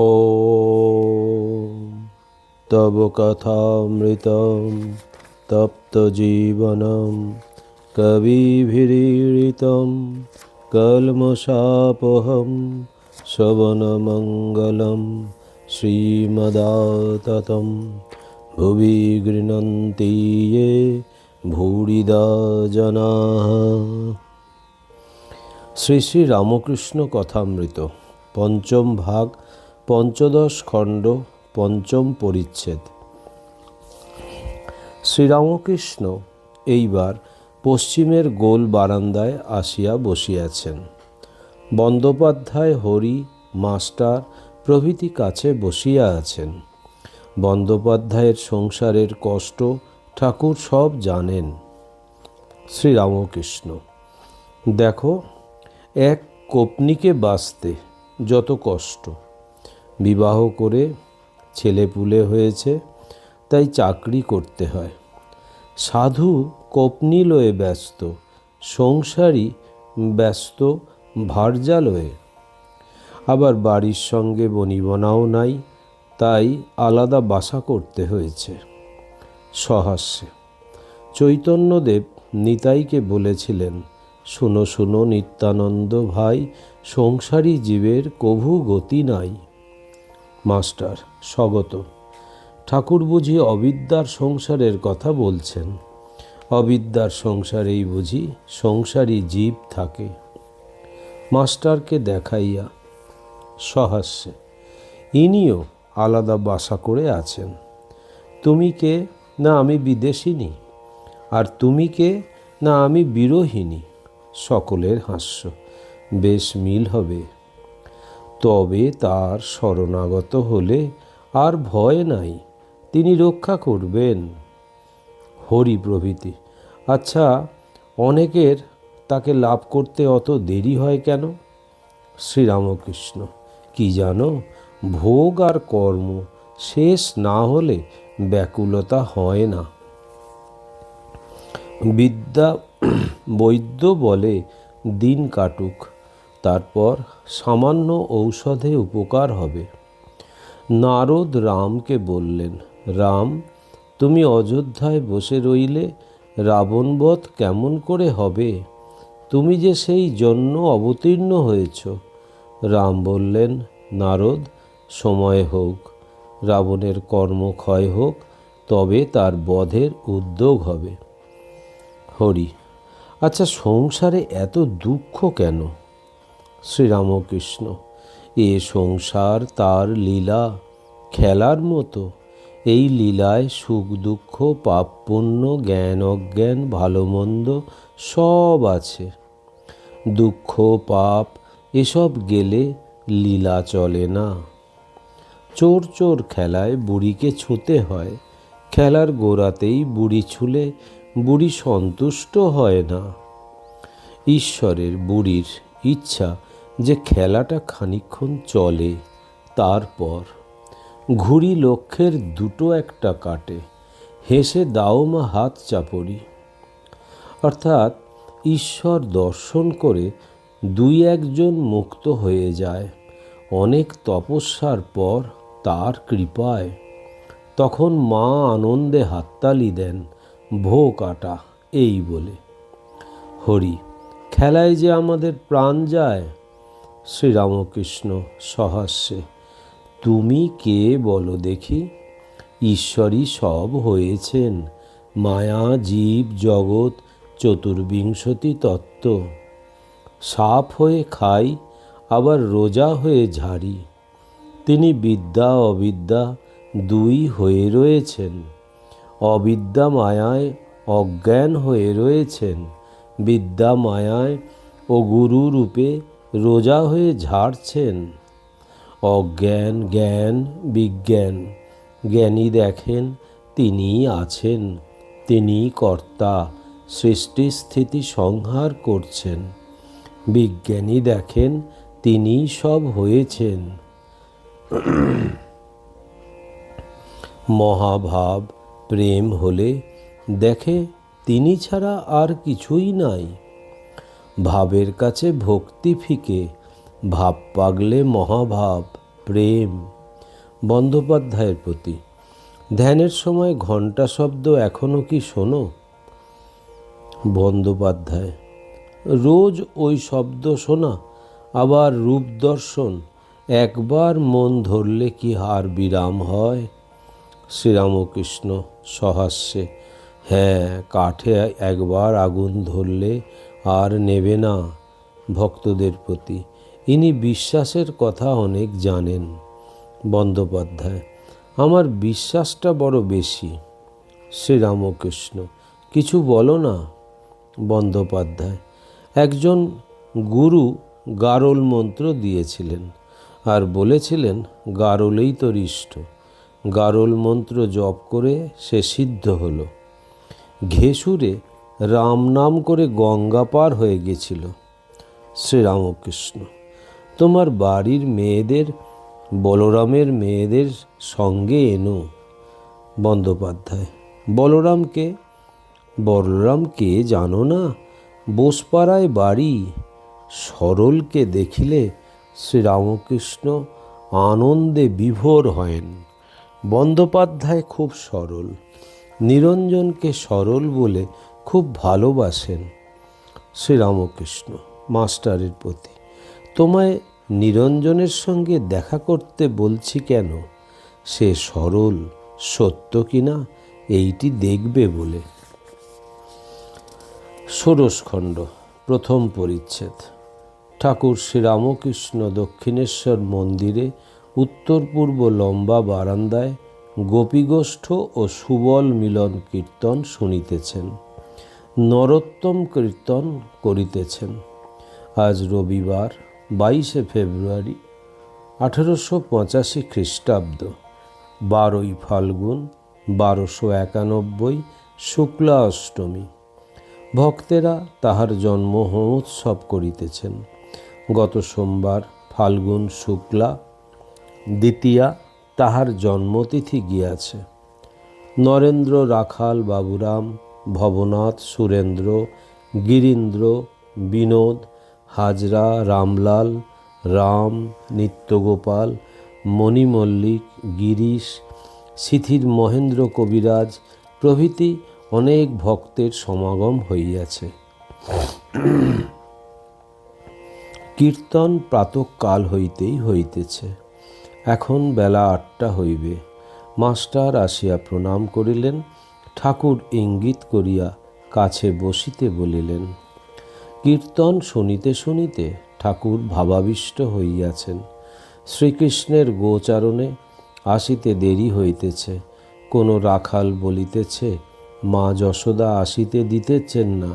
ও তব কথামৃতম তপ্তজীবনম কবিভিড়িতম কলমশাপহম শবনমঙ্গলম শ্রীমদাততম ভুবি গৃণন্তি ইয়ে ভূরিদা জনা শ্রী শ্রী রামকৃষ্ণ কথামৃত পঞ্চম ভাগ পঞ্চদশ খণ্ড, পঞ্চম পরিচ্ছেদ। শ্রীরামকৃষ্ণ এইবার পশ্চিমের গোল বারান্দায় আসিয়া বসিয়াছেন। বন্দ্যোপাধ্যায় হরি, মাস্টার প্রভৃতি কাছে বসিয়া আছেন। বন্দ্যোপাধ্যায়ের সংসারের কষ্ট ঠাকুর সব জানেন। শ্রীরামকৃষ্ণ, দেখো, এক কোপনিকে বাঁচতে যত কষ্ট। বিবাহ করে ছেলে পুলে হয়েছে, তাই চাকরি করতে হয়। সাধু কোপনি লয়ে ব্যস্ত, সংসারী ব্যস্ত ভার্জা লয়ে আবার বাড়ির সঙ্গে বনিবনাও নাই, তাই আলাদা বাসা করতে হয়েছে। সহাস্যে। চৈতন্যদেব নিতাইকে বলেছিলেন, শুনো শুনো নিত্যানন্দ ভাই, সংসারী জীবের কভু গতি নাই। মাস্টার, স্বগত। ঠাকুর বুঝি অবিদ্যার সংসারের কথা বলছেন। অবিদ্যার সংসারেই বুঝি সংসারী জীব থাকে। মাস্টারকে দেখাইয়া সহাস্যে, ইনিও আলাদা বাসা করে আছেন। তুমি কে? না আমি বিদেশিনী। আর তুমি কে? না আমি বিরোহিনী সকলের হাস্য, বেশ মিল হবে। তবে তার শরণাগত হলে আর ভয় নাই, তিনি রক্ষা করবেন। হরি প্রভৃতি আচ্ছা অনেকের তাকে লাভ করতে অত দেরি হয় কেন? শ্রীরামকৃষ্ণ, কি জানো, ভোগ আর কর্ম শেষ না হলে ব্যাকুলতা হয় না। বিদ্যা, বৈদ্য বলে, দিন কাটুক তারপর সামান্য ঔষধে উপকার হবে। নারদ রামকে বললেন, রাম, তুমি অযোধ্যায় বসে রইলে রাবণবধ কেমন করে হবে? তুমি যে সেই জন্য অবতীর্ণ হয়েছ। রাম বললেন, নারদ, সময় হোক, রাবণের কর্মক্ষয় হোক, তবে তার বধের উদ্যোগ হবে। হরি আচ্ছা সংসারে এত দুঃখ কেন? শ্রীরামকৃষ্ণ, এ সংসার তার লীলা। খেলার মতো, এই লীলায় সুখ দুঃখ, পাপ পুণ্য, জ্ঞান অজ্ঞান, ভালো মন্দ সব আছে। দুঃখ, পাপ, এসব গেলে লীলা চলে না। চোর চোর খেলায় বুড়িকে ছুতে হয়, খেলার গোড়াতেই বুড়ি ছুলে বুড়ি সন্তুষ্ট হয় না। ঈশ্বরের বুড়ির ইচ্ছা যে খেলাটা খানিক্ষণ চলে, তারপর ঘুড়ি লক্ষ্যের দুটো একটা কাটে, হেসে দাও মা হাত চাপড়ি। অর্থাৎ ঈশ্বর দর্শন করে দুই একজন মুক্ত হয়ে যায়। অনেক তপস্যার পর তার কৃপায় তখন মা আনন্দে হাততালি দেন ভো কাটা এই বলে। হরি, খেলায় যে আমাদের প্রাণ যায় শ্রীরামকৃষ্ণ সহাস্যে তুমি কে বলো দেখি? ঈশ্বরই সব হয়েছেন, মায়া, জীব, জগৎ, চতুর্বিংশতি তত্ত্ব। সাপ হয়ে খাই, আবার রোজা হয়ে ঝাড়ি। তিনি বিদ্যা, অবিদ্যা দুই হয়ে রয়েছেন। অবিদ্যা মায়ায় অজ্ঞান হয়ে রয়েছেন। বিদ্যা মায়ায় ও গুরু রূপে রোজা হয়ে ঝাড়ছেন। অজ্ঞান, জ্ঞান, বিজ্ঞান, জ্ঞানী দেখেন তিনি আছেন তিনি কর্তা, সৃষ্টি স্থিতি সংহার করছেন। বিজ্ঞানী দেখেন তিনি সব হয়েছেন। মহাভাব, প্রেম হলে দেখে তিনি ছাড়া আর কিছুই নাই। ভাবের কাছে ভক্তি ফিকে, ভাব পাগলে মহাভাব, প্রেম। বন্দ্যোপাধ্যায়ের প্রতি, ধ্যানের সময় ঘণ্টা শব্দ এখনও কি শোনো? বন্দ্যোপাধ্যায়, রোজ ওই শব্দ শোনা, আবার রূপ দর্শন, একবার মন ধরলে কি হার বিরাম হয়? শ্রীরামকৃষ্ণ সহাস্যে হ্যাঁ কাঠে একবার আগুন ধরলে আর নেবে না ভক্তদের প্রতি। ইনি বিশ্বাসের কথা অনেক জানেন। বন্দ্যোপাধ্যায়, আমার বিশ্বাসটা বড় বেশি। শ্রীরামকৃষ্ণ, কিছু বলো না? বন্দ্যোপাধ্যায়, একজন গুরু গারল মন্ত্র দিয়েছিলেন আর বলেছিলেন, গারলেই তো হৃষ্ট। গারল মন্ত্র জপ করে সে সিদ্ধ হলো। ঘেসুরে রাম নাম করে গঙ্গা পার হয়ে গেছিল। শ্রীরামকৃষ্ণ, তোমার বাড়ির মেয়েদের, বলরামের মেয়েদের সঙ্গে এনো। বন্দ্যোপাধ্যায় বলরামকে বলরাম কে জানো না? বোসপাড়ায় বাড়ি। সরলকে দেখিলে শ্রীরামকৃষ্ণ আনন্দে বিভোর হয়েন। বন্দ্যোপাধ্যায় খুব সরল নিরঞ্জনকে সরল বলে খুব ভালোবাসেন শ্রীরামকৃষ্ণ মাস্টারের প্রতি। তোমায় নিরঞ্জনের সঙ্গে দেখা করতে বলছি কেন? সে সরল, সত্য কিনা এইটি দেখবে বলে। ষোড়শখণ্ড, প্রথম পরিচ্ছেদ। ঠাকুর শ্রীরামকৃষ্ণ দক্ষিণেশ্বর মন্দিরে, উত্তর পূর্ব লম্বা বারান্দায় গোপীগোষ্ঠ ও সুবল মিলন কীর্তন শুনিতেছেন। নরোত্তম কীর্তন করিতেছেন। আজ রবিবার, বাইশে ফেব্রুয়ারি, আঠেরোশো পঁচাশি খ্রিস্টাব্দ। বারোই ফাল্গুন, বারোশো একানব্বই, শুক্লা অষ্টমী। ভক্তেরা তাহার জন্ম মহোৎসব করিতেছেন। গত সোমবার ফাল্গুন, শুক্লা, দ্বিতীয়া তাহার জন্মতিথি গিয়াছে। নরেন্দ্র রাখাল বাবুরাম ভবনাথ, সুরেন্দ্র, গিরীন্দ্র, বিনোদ, হাজরা, রামলাল, রাম, নিত্যগোপাল, মণিমল্লিক, গিরিশ, সিথির মহেন্দ্র কবিরাজ প্রভৃতি অনেক ভক্তের সমাগম হইয়াছে। কীর্তন প্রাতকাল হইতেই হইতেছে। এখন বেলা আটটা হইবে। মাস্টার আসিয়া প্রণাম করিলেন। ঠাকুর ইঙ্গিত করিয়া কাছে বসিতে বলিলেন, কীর্তন শুনিতে শুনিতে ঠাকুর ভাবাবিষ্ট হইয়াছেন। শ্রীকৃষ্ণের গোচারণে আসিতে দেরি হইতেছে, কোনো রাখাল বলিতেছে, মা যশোদা আসিতে দিতেছেন না।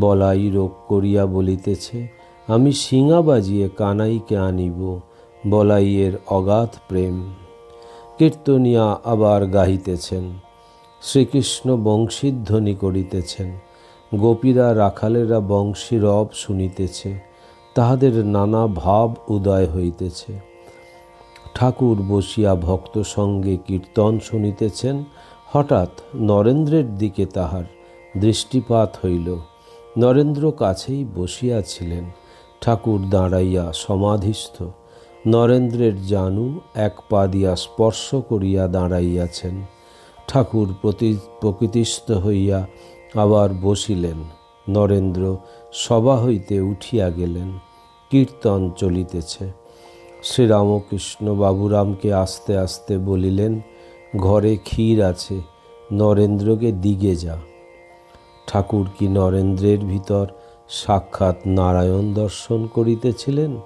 বলাই রোগ করিয়া বলিতেছে, আমি শিঙা বাজিয়ে কানাইকে আনিব বলাইয়ের অগাধ প্রেম। কীর্তনিয়া আবার গাহিতেছেন শ্রীকৃষ্ণ বংশীধ্বনি করিতেছেন। গোপীরা রাখালেরা বংশী রব শুনিতেছে। তাহাদের নানা ভাব উদয় হইতেছে। ঠাকুর বসিয়া ভক্ত সঙ্গে কীর্তন শুনিতেছেন। হঠাৎ নরেন্দ্রের দিকে তাহার দৃষ্টিপাত হইল। নরেন্দ্র কাছেই বসিয়াছিলেন। ঠাকুর দাঁড়াইয়া সমাধিস্থ। নরেন্দ্রের জানু এক পা দিয়া স্পর্শ করিয়া দাঁড়াইয়াছেন। ঠাকুর প্রতি প্রকৃতিস্থ হইয়া আবার বসিলেন। নরেন্দ্র সভা হইতে উঠিয়া গেলেন। কীর্তন চলিতেছে। শ্রীরামকৃষ্ণ বাবুরামকে আস্তে আস্তে বলিলেন, ঘরে ক্ষীর আছে, নরেন্দ্রকে দিগে যা। ঠাকুর কি নরেন্দ্রের ভিতর সাক্ষাৎ নারায়ণ দর্শন করিতেছিলেন?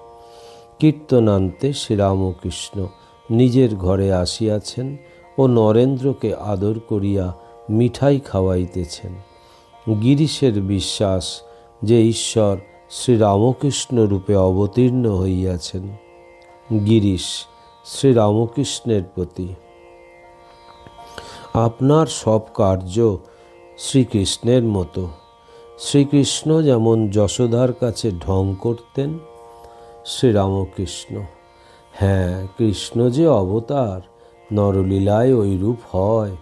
কীর্তনান্তে শ্রীরামকৃষ্ণ নিজের ঘরে আসিয়াছেন। ও নরেন্দ্রকে আদর করিয়া মিঠাই খাওয়াইতেছেন। গিরিশের বিশ্বাস যে ঈশ্বর শ্রীরামকৃষ্ণ রূপে অবতীর্ণ হইয়াছেন। গিরিশ শ্রীরামকৃষ্ণের প্রতি, আপনার সব কার্য শ্রীকৃষ্ণের মতো। শ্রীকৃষ্ণ যেমন যশোদার কাছে ঢং করতেন, শ্রীরামকৃষ্ণ। হ্যাঁ কৃষ্ণ যে অবতার নরলীলায় ওই রূপ হয়।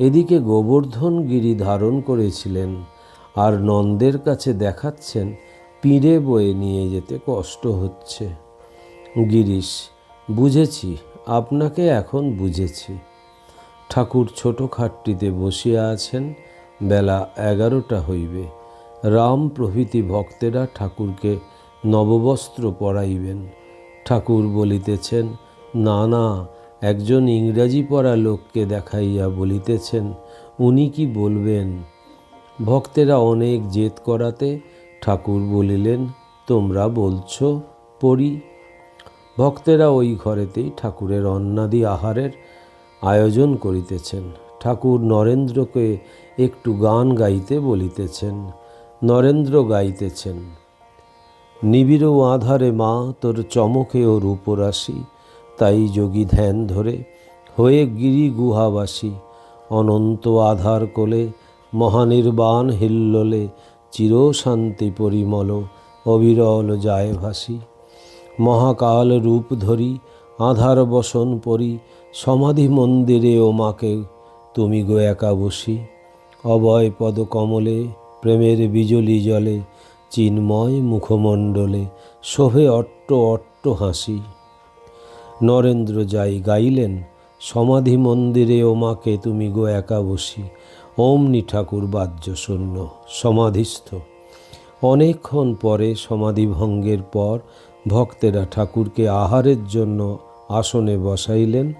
এদিকে গোবর্ধন গিরি ধারণ করেছিলেন আর নন্দের কাছে দেখাচ্ছেন পিঁড়ে বয়ে নিয়ে যেতে কষ্ট হচ্ছে। গিরিশ, বুঝেছি, আপনাকে এখন বুঝেছি। ঠাকুর ছোট খাটটিতে বসিয়া আছেন, বেলা এগারোটা হইবে। রাম প্রভৃতি ভক্তেরা ঠাকুরকে নববস্ত্র পরাইবেন। ঠাকুর বলিতেছেন, না না একজন ইংরাজি পড়া লোককে দেখাইয়া বলিতেছেন, উনি কি বলবেন? ভক্তেরা অনেক জেদ করাতে ঠাকুর বলিলেন, তোমরা বলছো, পড়ি। ভক্তেরা ওই ঘরেতেই ঠাকুরের অন্নাদি আহারের আয়োজন করিতেছেন। ঠাকুর নরেন্দ্রকে একটু গান গাইতে বলিতেছেন, নরেন্দ্র গাইতেছেন, নিবিড় আধারে মা, তোর চমকে ও রূপরাশি তাই যোগী ধ্যান ধরে হয়ে গিরি গুহাবাসী অনন্ত আধার কোলে মহানির্বাণ হিল্লোলে চিরশান্তি পরিমল অবিরল যায় ভাসি মহাকাল রূপ ধরি, আধার বসন পরি, সমাধি মন্দিরে ও মাকে তুমি গো একা বসি। অবয় পদ কমলে, প্রেমের বিজলি জলে, চিন্ময় মুখমণ্ডলে শোভে অট্ট অট্ট হাসি। নরেন্দ্র যাই গাইলেন, সমাধি মন্দিরে ও মাকে তুমি গো একা বসি, অমনি ঠাকুর বাহ্য শূন্য সমাধিস্থ। অনেকক্ষণ পরে সমাধি ভঙ্গের পর ভক্তেরা ঠাকুরকে আহারের জন্য আসনে বসাইলেন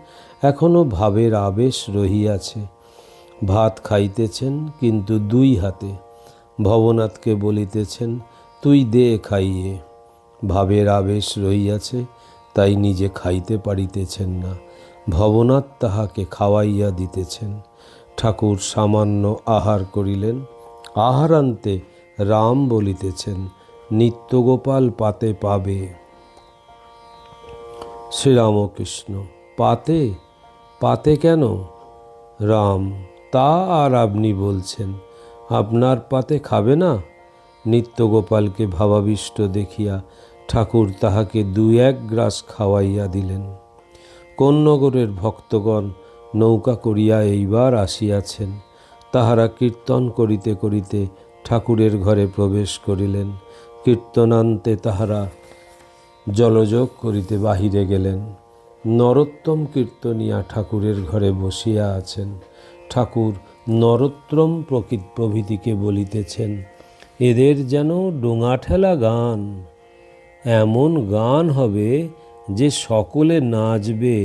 এখনও ভাবের আবেশ রহিয়াছে। ভাত খাইতেছেন, কিন্তু দুই হাতে। ভবনাথকে বলিতেছেন, তুই দে খাইয়ে। ভাবের আবেশ রহিয়াছে তাই নিজে খাইতে পারিতেছেন না। ভবনাথ তাহাকে খাওয়াইয়া দিতেছেন। ঠাকুর সামান্য আহার করিলেন। আহারান্তে রাম বলিতেছেন, নিত্যগোপাল পাতে পাবে। শ্রীরামকৃষ্ণ, পাতে? পাতে কেন? রাম, তা আর আপনি বলছেন, আপনার পাতে খাবে না? নিত্যগোপালকে ভাবাবিষ্ট দেখিয়া ঠাকুর তাহাকে দুই এক গ্রাস খাওয়াইয়া দিলেন। কোন নগরের ভক্তগণ নৌকা করিয়া এইবার আসিয়াছেন। তাহারা কীর্তন করিতে করিতে ঠাকুরের ঘরে প্রবেশ করিলেন। কীর্তনান্তে তাহারা জলযোগ করিতে বাহিরে গেলেন। নরোত্তম কীর্তনিয়া ঠাকুরের ঘরে বসিয়া আছেন। ঠাকুর নরোত্তম প্রকৃত প্রভৃতিকে বলিতেছেন, এদের যেন ডোঙা ঠেলা গান। এমন গান হবে যে সকলে নাচবে।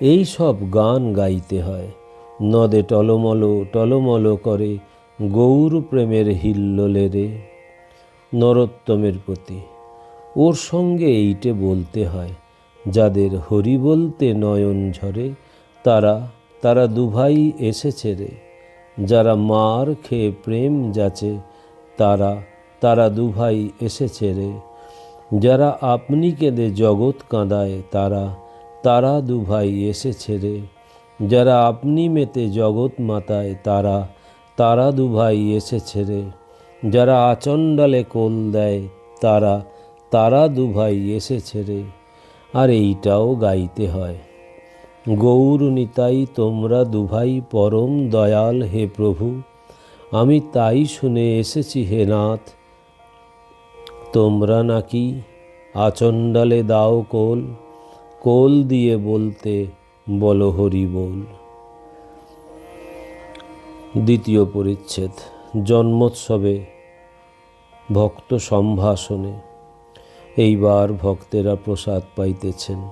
এই সব গান গাইতে হয়। নদে টলমল টলমল করে গৌর প্রেমের হিল্লোলে রে। নরোত্তমের প্রতি ওর সঙ্গে এইটে বলতে হয়, যাদের হরি বলতে নয়ন ঝরে, তারা তারা দুভাই এসেছে রে। যারা মার খেয়ে প্রেম যাচে, তারা তারা দুভাই এসেছে রে। যারা আপনি কেঁদে জগৎ কাঁদায়, তারা তারা দুভাই এসেছে রে। যারা আপনি মেতে জগৎ মাতায়, তারা তারা দুভাই এসেছে রে। যারা আচণ্ডালে কোল দেয়, তারা তারা দুভাই এসেছে রে। আর এইটাও গাইতে হয়। গৌর নিতাই, তোমরা দুভাই পরম দয়াল হে প্রভু। আমি তাই শুনে এসেছি হে নাথ। তোমরা নাকি আচণ্ডালে দাও কোল কোল দিয়ে বলতে বলো হরি বল। দ্বিতীয় পরিচ্ছেদ, জন্মোৎসবে ভক্ত সম্ভাষণে। এইবার ভক্তেরা প্রসাদ পাইতেছেন।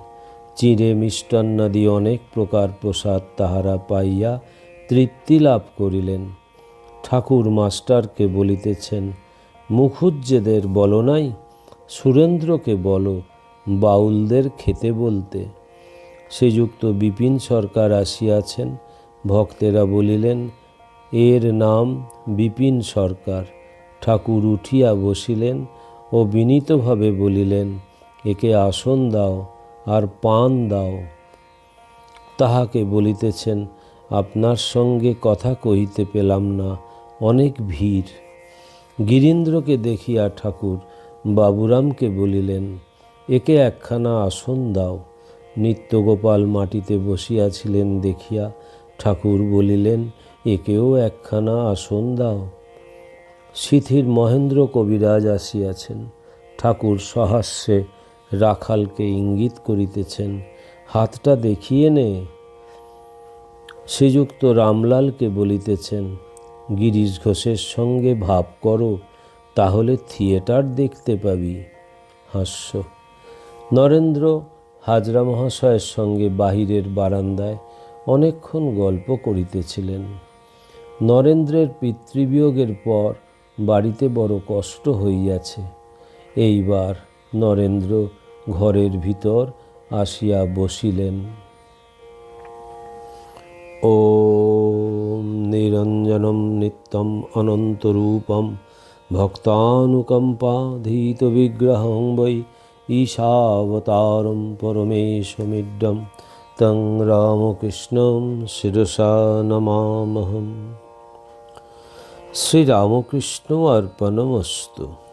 চিঁড়ে মিষ্টান্নাদি অনেক প্রকার প্রসাদ তাহারা পাইয়া তৃপ্তি লাভ করিলেন। ঠাকুর মাস্টারকে বলিতেছেন মুখুজ্জেদের বলো নাই, সুরেন্দ্রকে বলো বাউলদের খেতে বলতে। শ্রীযুক্ত বিপিন সরকার আসিয়াছেন, ভক্তেরা বলিলেন, এর নাম বিপিন সরকার। ঠাকুর উঠিয়া বসিলেন ও বিনীতভাবে বলিলেন, একে আসন দাও আর পান দাও। তাহাকে বলিতেছেন, আপনার সঙ্গে কথা কহিতে পেলাম না, অনেক ভিড়। গিরীন্দ্রকে দেখিয়া ঠাকুর বাবুরামকে বলিলেন, একে একখানা আসন দাও। নিত্যগোপাল মাটিতে বসিয়াছিলেন দেখিয়া ঠাকুর বলিলেন, একেও একখানা আসন দাও। শিথির মহেন্দ্র কবিরাজ আসিয়াছেন। ঠাকুর সহাস্যে রাখালকে ইঙ্গিত করিতেছেন, হাতটা দেখিয়ে নে। শ্রীযুক্ত রামলালকে বলিতেছেন গিরিশ ঘোষের সঙ্গে ভাব করো, তাহলে থিয়েটার দেখতে পাবি। হাস্য। নরেন্দ্র হাজরা মহাশয়ের সঙ্গে বাহিরের বারান্দায় অনেকক্ষণ গল্প করিতেছিলেন। নরেন্দ্রের পিতৃবিয়োগের পর বাড়িতে বড় কষ্ট হইয়াছে। এইবার নরেন্দ্র ঘরের ভিতর আসিয়া বসিলেন। ॐ নিরঞ্জনম নিত্যম অনন্তরূপম ভক্তানুকম্পাধীতবিগ্রহং বৈ ঈশাবতারম পরমেশমিডম তং রামকৃষ্ণম শিরসা নমামহম শ্রীরামকৃষ্ণ অর্পণমস্তু